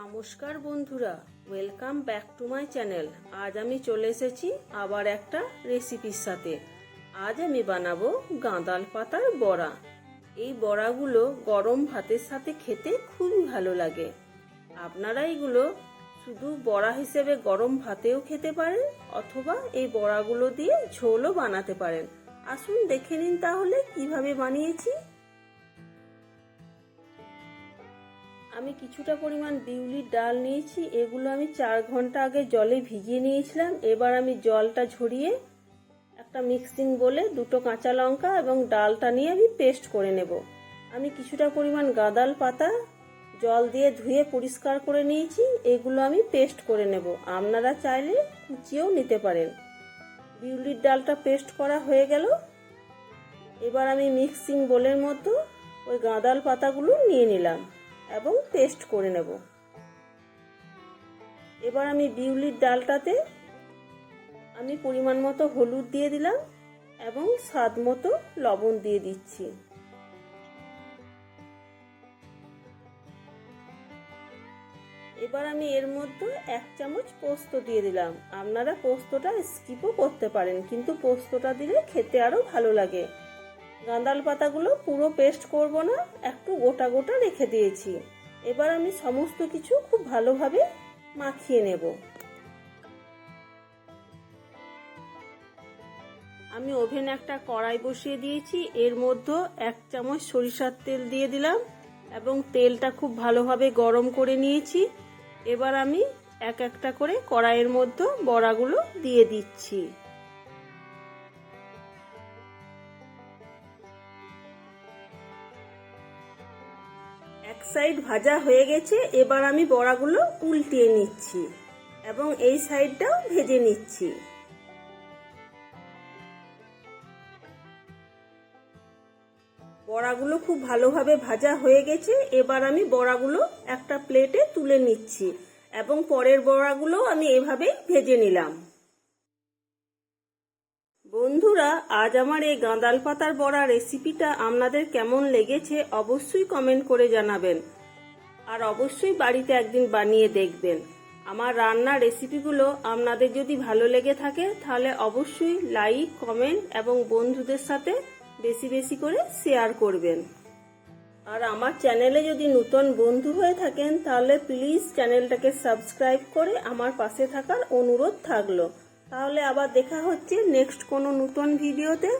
নমস্কার বন্ধুরা welcome back to my channel আজ আমি চলে এসেছি আবার একটা রেসিপির সাথে। আজ আমি বানাবো গাঁদাল পাতার বড়া। এই বড়াগুলো গরম ভাতের সাথে খেতে খুবই ভালো লাগে। আপনারা এইগুলো শুধু বড়া হিসেবে গরম ভাতেও খেতে পারেন, অথবা এই বড়াগুলো দিয়ে ঝোলও বানাতে পারেন। আসুন দেখে নিন তাহলে কীভাবে বানিয়েছি। আমি কিছুটা পরিমাণ বিউলির ডাল নিয়েছি, এগুলো আমি চার ঘণ্টা আগে জলে ভিজিয়ে নিয়েছিলাম। এবার আমি জলটা ঝরিয়ে একটা মিক্সিং বলে দুটো কাঁচা লঙ্কা এবং ডালটা নিয়ে আমি পেস্ট করে নেব। আমি কিছুটা পরিমাণ গাদাল পাতা জল দিয়ে ধুয়ে পরিষ্কার করে নিয়েছি, এগুলো আমি পেস্ট করে নেব। আপনারা চাইলে কুচিয়েও নিতে পারেন। বিউলির ডালটা পেস্ট করা হয়ে গেল। এবার আমি মিক্সিং বোলের মতো ওই গাঁদাল পাতাগুলো নিয়ে নিলাম। এবং পেস্ট করে নেব। এবার আমি বিউলির ডালটাতে আমি পরিমাণ মতো হলুদ দিয়ে দিলাম এবং স্বাদ মতো লবণ দিয়ে দিচ্ছি। এবার আমি এর মধ্যে এক চামচ পোস্ত দিয়ে দিলাম। আপনারা পোস্তটা স্কিপও করতে পারেন, কিন্তু পোস্তটা দিলে খেতে আরও ভালো লাগে। গাঁদাল পাতাগুলো পুরো পেস্ট করব না, একটু গোটা গোটা রেখে দিয়েছি। এবার আমি সমস্ত কিছু খুব ভালোভাবে মাখিয়ে নেব। আমি ওভেন একটা কড়াই বসিয়ে দিয়েছি, এর মধ্যে এক চামচ সরিষার তেল দিয়ে দিলাম এবং তেলটা খুব ভালোভাবে গরম করে নিয়েছি। এবার আমি এক একটা করে কড়াইয়ের মধ্যে বড়াগুলো দিয়ে দিচ্ছি। এক সাইড ভাজা হয়ে গেছে, এবার আমি বড়াগুলো উল্টিয়ে নিচ্ছি এবং এই সাইডটাও ভেজে নিচ্ছি। বড়াগুলো খুব ভালোভাবে ভাজা হয়ে গেছে, এবার আমি বড়াগুলো একটা প্লেটে তুলে নিচ্ছি এবং পরের বড়াগুলো আমি এভাবেই ভেজে নিলাম। বন্ধুরা, আজ আমার এই গাঁদাল পাতার বড়া রেসিপিটা আপনাদের কেমন লেগেছে অবশ্যই কমেন্ট করে জানাবেন। আর অবশ্যই বাড়িতে একদিন বানিয়ে দেখবেন। আমার রান্নার রেসিপিগুলো আপনাদের যদি ভালো লেগে থাকে, তাহলে অবশ্যই লাইক কমেন্ট এবং বন্ধুদের সাথে বেশি বেশি করে শেয়ার করবেন। আর আমার চ্যানেলে যদি নতুন বন্ধু হয়ে থাকেন, তাহলে প্লিজ চ্যানেলটাকে সাবস্ক্রাইব করে আমার পাশে থাকার অনুরোধ থাকল। তাহলে আবার দেখা হচ্ছে নেক্সট কোনো নতুন ভিডিওতে